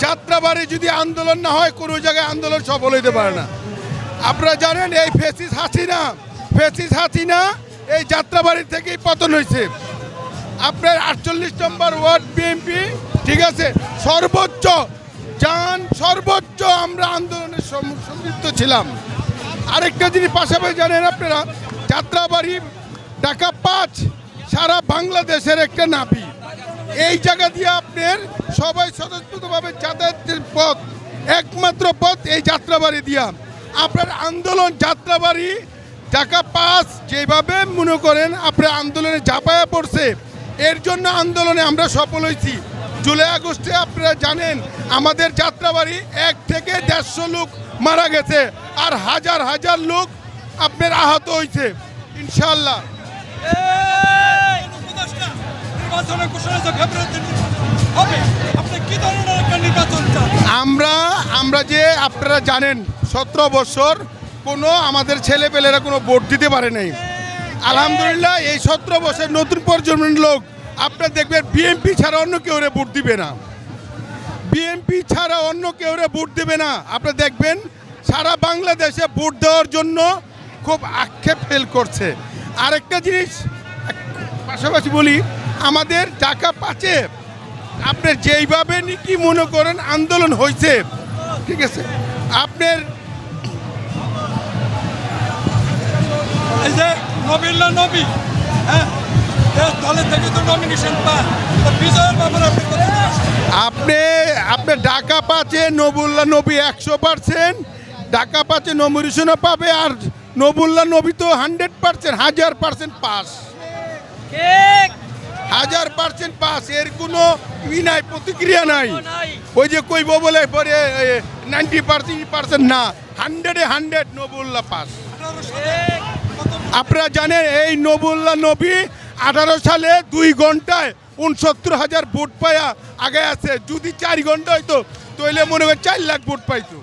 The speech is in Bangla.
যাত্রাবাড়ি যদি আন্দোলন না হয়, কোনো জায়গায় আন্দোলন সফল হইতে পারে না। আপনারা জানেন, এই ফেসিস হাসিনা ফেসিস হাসিনা এই যাত্রাবাড়ি থেকেই পতন হয়েছে। আপনার আটচল্লিশ নম্বর ওয়ার্ড বিএনপি ঠিক আছে? সর্বোচ্চ যান সর্বোচ্চ আমরা আন্দোলনের সম- সম্পৃক্ত ছিলাম। আরেকটা জিনিস পাশাপাশি জানেন আপনারা, যাত্রাবাড়ি ঢাকা পাঁচ সারা বাংলাদেশের একটা নাপি এই জায়গা দিয়ে আপনার সবাই স্বতঃস্ফূর্তভাবে যাতায়াতের পথ, একমাত্র পথ এই যাত্রাবাড়ি দিয়া। আপনার আন্দোলন যাত্রাবাড়ি, ঢাকা পাস যেভাবে মনে করেন আপনার আন্দোলনে ঝাঁপায়া পড়ছে, এর জন্য আন্দোলনে আমরা সফল হয়েছি। জুলাই, আগস্টে আপনারা জানেন, আমাদের যাত্রাবাড়ি এক থেকে দেড়শো লোক মারা গেছে, আর হাজার হাজার লোক আপনার আহত হয়েছে। ইনশাল্লাহ আপনি ধরনের নির্বাচন চান? আমরা আমরা যে আপনারা জানেন, সতেরো বছর কোনো আমাদের ছেলেপেলেরা কোনো ভোট দিতে পারে নাই। আলহামদুলিল্লাহ, এই সতেরো বছর নতুন প্রজন্মের লোক আপনারা দেখবেন বিএনপি ছাড়া অন্য কেউ ভোট দিবে না। বিএনপি ছাড়া অন্য কেউ ভোট দেবে না। আপনারা দেখবেন, সারা বাংলাদেশে ভোট দেওয়ার জন্য খুব আক্ষেপ ফেল করছে। আরেকটা জিনিস পাশাপাশি বলি আমাদের ঢাকা পাচে আপনার যেইভাবে কি মনে করেন আন্দোলন হয়েছে ঠিক আছে? আপনার এই যে নবীল্লা নবী হ্যাঁ? দলের থেকে তো নমিনেশন পান। বিজয়ের ব্যাপারে আপনি আপনি আপনার ঢাকা পাচে নবুল্লা নবী একশো পার্সেন্ট ঢাকা পাচে নমিনেশনও পাবে আর নবুল্লা নবী তো হান্ড্রেড পার্সেন্ট হাজার পার্সেন্ট পাস হাজার পার্সেন্ট পাস এর কোনো ই নাই প্রতিক্রিয়া নাই। ওই যে কইব বলে পরে নাইনটি পার্সেন্ট পার্সেন্ট না হান্ড্রেডে হান্ড্রেড নবুল্লা পাস আপনারা জানেন এই নবুল্লা নবী আঠারো সালে দুই ঘন্টায় উনসত্তর হাজার ভোট পায়া আগে আছে। যদি চার ঘণ্টা হইতো তাহলে মনে হয় চার লাখ ভোট পাইতো।